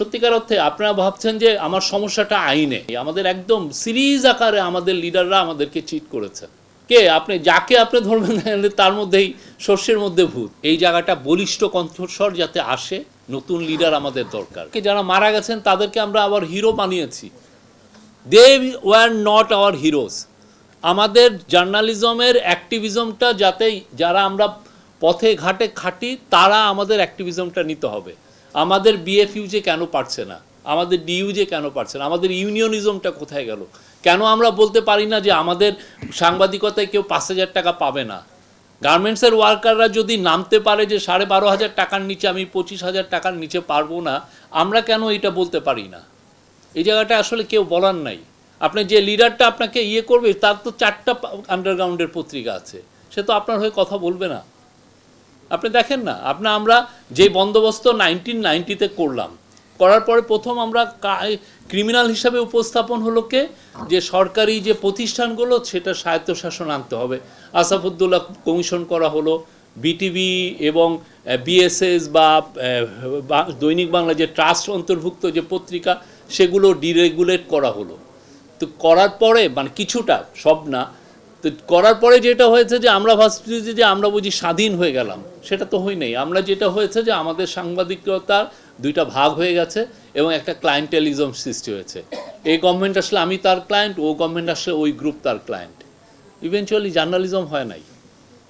সত্যিকার অর্থে আপনারা ভাবছেন যে আমার সমস্যাটা আইনে। আমাদের একদম সিরিজ আকারে আমাদের লিডাররা আমাদেরকে চিট করেছেন কে? আপনি, যাকে আপনি ধরবেন তার মধ্যেই শস্যের মধ্যে ভূত। এই জায়গাটা বলিষ্ঠ কণ্ঠস্বর যাতে আসে, নতুন লিডার আমাদের দরকার। কে, যারা মারা গেছেন তাদেরকে আমরা আবার হিরো বানিয়েছি। They were not our heroes আমাদের জার্নালিজমের অ্যাক্টিভিজমটা যাতে যারা আমরা পথে ঘাটে খাটি, তারা আমাদের অ্যাক্টিভিজমটা নিতে হবে। আমাদের বিএফইউ যে কেন পারছে না? আমাদের ডিইউ যে কেন পারছে না? আমাদের ইউনিয়নিজমটা কোথায় গেল? কেন আমরা বলতে পারি না যে আমাদের সাংবাদিকতায় কেউ পাঁচ হাজার টাকা পাবে না? গার্মেন্টসের ওয়ার্কাররা যদি নামতে পারে যে সাড়ে বারো হাজার টাকার নিচে আমি পঁচিশ হাজার টাকার নিচে পারব না, আমরা কেন এটা বলতে পারি না? এই জায়গাটা আসলে কেউ বলার নাই। আপনি যে লিডারটা আপনাকে ইয়ে করবে, তার তো চারটা আন্ডারগ্রাউন্ডের পত্রিকা আছে। সে তো আপনার হয়ে কথা বলবে না। আপনি দেখেন না, আপনি আমরা যে বন্দোবস্ত নাইনটিন নাইনটিতে করলাম, করার পরে প্রথম আমরা ক্রিমিনাল হিসাবে উপস্থাপন হলো কে? যে সরকারি যে প্রতিষ্ঠানগুলো, সেটা স্বায়ত্তশাসন আনতে হবে। আসাফুদ্দৌলা কমিশন করা হলো বিটিভি এবং বিএসএস বা- দৈনিক বাংলা যে ট্রাস্ট অন্তর্ভুক্ত যে পত্রিকা, সেগুলো ডিরেগুলেট করা হলো। তো করার পরে মানে কিছুটা, সব না তো করার পরে যেটা হয়েছে যে আমরা ভাবছি যে আমরা বুঝি স্বাধীন হয়ে গেলাম। সেটা তো হয় নাই। আমরা যেটা হয়েছে যে, আমাদের সাংবাদিকতার দুইটা ভাগ হয়ে গেছে এবং একটা ক্লায়েন্টালিজম সৃষ্টি হয়েছে। এই গভর্নমেন্ট আসলে আমি তার ক্লায়েন্ট ও গভর্নমেন্ট আসলে ওই গ্রুপ তার ক্লায়েন্ট ইভেনচুয়ালি জার্নালিজম হয় নাই।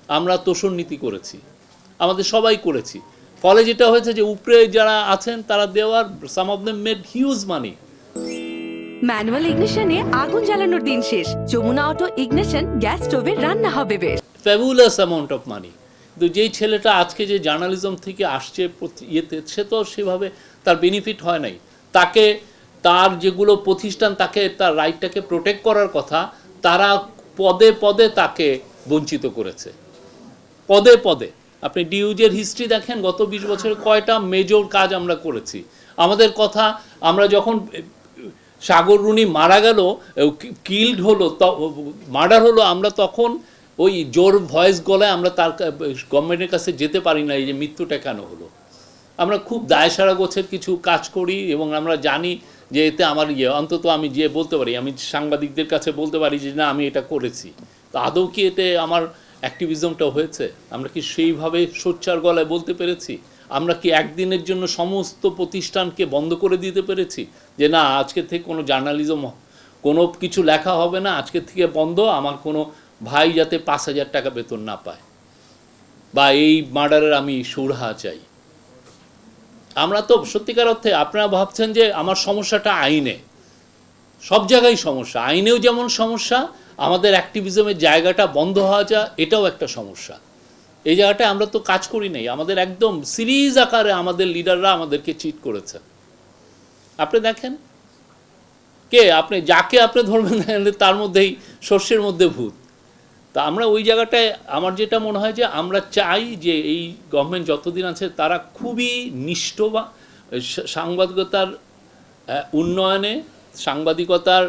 আমরা তোষণ নীতি করেছি। আমাদের সবাই করেছি। ফলে যেটা হয়েছে যে, উপরে যারা আছেন, তারা দেওয়ার some of them made huge money manual ইগনিশনে আগুন জ্বালানোর দিন শেষ। যমুনা অটো ইগনিশন গ্যাস স্টোভে রান্না হবে বেশ। ফ্যাবুলাস অ্যামাউন্ট অফ মানি কিন্তু যেই ছেলেটা আজকে যে জার্নালিজম থেকে আসছে ইয়েতে, সে তো সেভাবে তার বেনিফিট হয় নাই। তাকে, তার যেগুলো প্রতিষ্ঠান, তাকে তার রাইটটাকে প্রোটেক্ট করার কথা, তারা পদে পদে তাকে বঞ্চিত করেছে। পদে পদে। আপনি ডিউজের হিস্ট্রি দেখেন, গত বিশ বছরে কয়টা মেজর কাজ আমরা করেছি। আমাদের কথা, আমরা যখন সাগর রুনি মারা গেল কিল্ড হলো মার্ডার হলো, আমরা তখন ওই জোর ভয়েস গলায় আমরা তার গভর্নমেন্টের কাছে যেতে পারি না, এই যে মৃত্যুটা কেন হলো? আমরা খুব দায়সারা গোছের কিছু কাজ করি এবং আমরা জানি যে এতে আমার ইয়ে অন্তত আমি যে বলতে পারি, আমি সাংবাদিকদের কাছে বলতে পারি যে, না, আমি এটা করেছি। তো আদৌ কি এতে আমার অ্যাক্টিভিজমটা হয়েছে? আমরা কি সেইভাবে সোচ্চার গলায় বলতে পেরেছি? আমরা কি একদিনের জন্য সমস্ত প্রতিষ্ঠানকে বন্ধ করে দিতে পেরেছি? যে না, আজকে থেকে কোনো জার্নালিজম কোনো কিছু লেখা হবে না, আজকে থেকে বন্ধ, আমার কোনো ভাই যাতে পাঁচ হাজার টাকা বেতন না পায়। বা এই মার্ডারের আমি সুরাহা চাই। আমরা তো সত্যিকার অর্থে আপনারা ভাবছেন যে আমার সমস্যাটা আইনে। সব জায়গায় সমস্যা। আইনেও যেমন সমস্যা, আমাদের অ্যাক্টিভিজমের জায়গাটা বন্ধ হওয়া যা, এটাও একটা সমস্যা। এই জায়গাটায় আমরা তো কাজ করি নাই। আমাদের একদম সিরিজ আকারে আমাদের লিডাররা আমাদেরকে চিট করেছেন আপনি দেখেন? কে? আপনি যাকে আপনি ধরবেন তার মধ্যেই শস্যের মধ্যে ভূত। তা আমরা ওই জায়গাটায় আমার যেটা মনে হয় যে আমরা চাই যে এই গভর্নমেন্ট যতদিন আছে তারা খুবই নিষ্ঠ বা সাংবাদিকতার উন্নয়নে, সাংবাদিকতার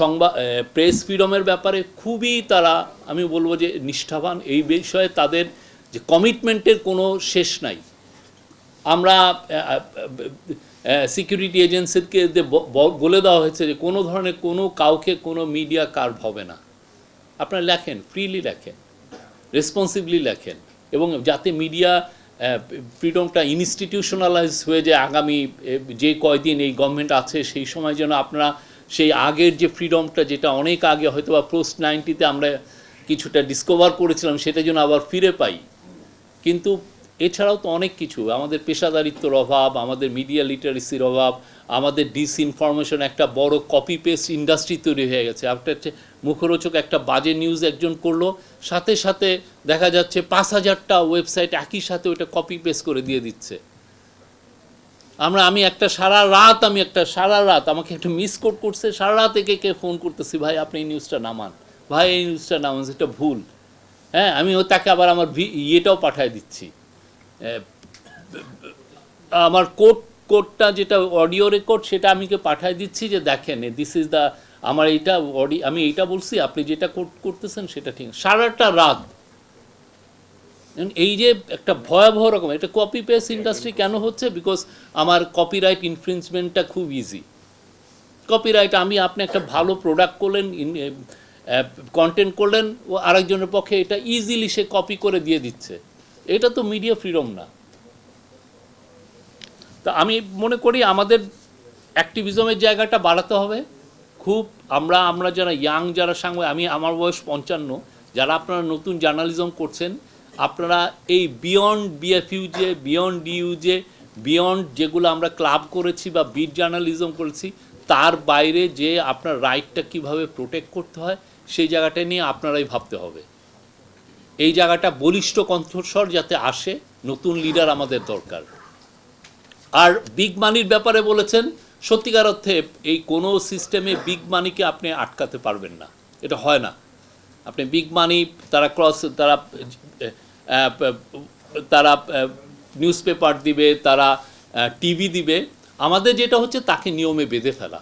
সংবাদ প্রেস ফ্রিডমের ব্যাপারে খুবই তারা, আমি বলব যে নিষ্ঠাবান। এই বিষয়ে তাদের যে কমিটমেন্টের কোনো শেষ নাই। আমরা সিকিউরিটি এজেন্সিকে বলে দেওয়া হয়েছে যে কোনো ধরনের কোনো কাউকে কোনো মিডিয়া কার্ভ হবে না। আপনারা লেখেন ফ্রিলি লেখেন রেসপন্সিবলি লেখেন এবং যাতে মিডিয়া ফ্রিডমটা ইনস্টিটিউশনালাইজ হয়ে যায় আগামী যে কয়দিন এই গভর্নমেন্ট আছে সেই সময় যেন আপনারা সেই আগের যে ফ্রিডমটা যেটা অনেক আগে হয়তো বা পোস্ট নাইনটিতে আমরা কিছুটা ডিসকভার করেছিলাম সেটা যেন আবার ফিরে পাই। কিন্তু এছাড়াও তো অনেক কিছু। আমাদের পেশাদারিত্বর অভাব, আমাদের মিডিয়া লিটারেসির অভাব, আমাদের ডিসইনফরমেশন একটা বড় কপি পেস্ট ইন্ডাস্ট্রি তৈরি হয়ে গেছে। আপনার মুখরোচক একটা বাজে নিউজ একজন করল, সাথে সাথে দেখা যাচ্ছে পাঁচ হাজারটা ওয়েবসাইট একই সাথে ওটা কপি পেস্ট করে দিয়ে দিচ্ছে। আমরা, আমি একটা সারা রাত, আমি একটা সারা রাত, আমাকে একটা মিস কোড করছে, সারা রাত একে কে ফোন করতেছি, ভাই, আপনি এই নিউজটা নামান। ভাই, এই নিউজটা নামান, সেটা ভুল। হ্যাঁ আমি ও তাকে আবার আমার ইয়েটাও পাঠিয়ে দিচ্ছি। আমার কোড, কোডটা যেটা অডিও রেকর্ড, সেটা আমিকে পাঠিয়ে দিচ্ছি যে দেখেন দিস ইজ দ্য আমার এইটা অডি, আমি এইটা বলছি, আপনি যেটা কোড করতেছেন সেটা ঠিক, সারাটা রাত। এই যে একটা ভয়াবহ রকম, এটা কপি পেস ইন্ডাস্ট্রি কেন হচ্ছে? বিকজ আমার কপিরাইট ইনফ্রিনসমেন্টটা খুব ইজি কপিরাইট আমি আপনি একটা ভালো প্রোডাক্ট করলেন কন্টেন্ট করলেন, ও আরেকজনের পক্ষে এটা ইজিলি সে কপি করে দিয়ে দিচ্ছে। এটা তো মিডিয়া ফ্রিডম না। তা আমি মনে করি আমাদের অ্যাক্টিভিজমের জায়গাটা বাড়াতে হবে। খুব আমরা আমরা যারা ইয়াং যারা সাংবাদিক, আমি আমার বয়স পঞ্চান্ন, যারা আপনারা নতুন জার্নালিজম করছেন, আপনারা এই beyond BFUJ beyond DUJ beyond যেগুলো আমরা ক্লাব করেছি বা বিট জার্নালিজম করেছি, তার বাইরে যে আপনার রাইটটা কীভাবে প্রোটেক্ট করতে হয় সেই জায়গাটা নিয়ে আপনারাই ভাবতে হবে। এই জায়গাটা বলিষ্ঠ কণ্ঠস্বর যাতে আসে, নতুন লিডার আমাদের দরকার। আর বিগ মানির ব্যাপারে বলেছেন, সত্যিকার অর্থে এই কোনো সিস্টেমে বিগ মানিকে আপনি আটকাতে পারবেন না। এটা হয় না। আপনি বিগ মানি তারা ক্রস তারা তারা নিউজ পেপার দিবে, তারা টিভি দিবে। আমাদের যেটা হচ্ছে, তাকে নিয়মে বেঁধে ফেলা।